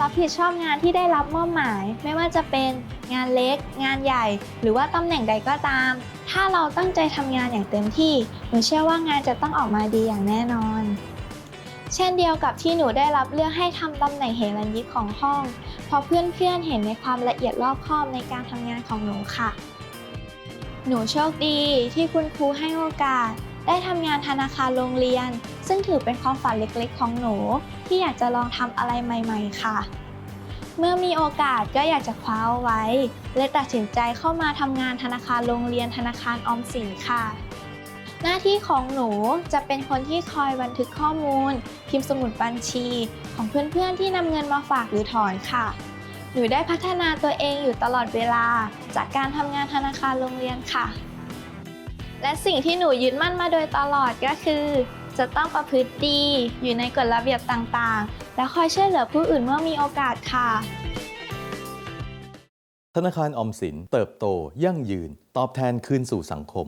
รับผิดชอบงานที่ได้รับมอบหมาย ไม่ว่าจะเป็นงานเล็ก งานใหญ่ หรือว่าตำแหน่งใดก็ตาม ถ้าเราตั้งใจทำงานอย่างเต็มที่หนูเชื่อว่างานจะต้องออกมาดีอย่างแน่นอน เช่นเดียวกับที่หนูได้รับเลือกให้ทำตำแหน่งเฮรัญยิกของห้อง เพราะเพื่อนๆเห็นในความละเอียดรอบคอบในการทำงานของหนูค่ะ หนูโชคดีที่คุณครูให้โอกาส ได้ทำงานธนาคารโรงเรียน ซึ่งถือเป็นความฝันเล็กๆ ของหนู ที่อยากจะลองทำอะไรใหม่ๆ ค่ะ เมื่อมีโอกาสก็อยากจะคว้าเอาไว้เลยตัดสินใจเข้ามาทำงานธนาคารโรงเรียนธนาคารออมสินค่ะ หน้าที่ของหนูจะเป็นคนที่คอยบันทึกข้อมูล พิมพ์สมุดบัญชี ของเพื่อนๆ ที่นำเงินมาฝากหรือถอนค่ะหนูได้พัฒนาตัวเองอยู่ตลอดเวลา จากการทำงานธนาคารโรงเรียนค่ะ และสิ่งที่หนูยึดมั่นมาโดยตลอดก็คือ จะต้องประพฤติดีอยู่ในกฎระเบียบต่างๆ และคอยช่วยเหลือผู้อื่นเมื่อมีโอกาสค่ะ ธนาคารออมสินเติบโตยั่งยืน ตอบแทนคืนสู่สังคม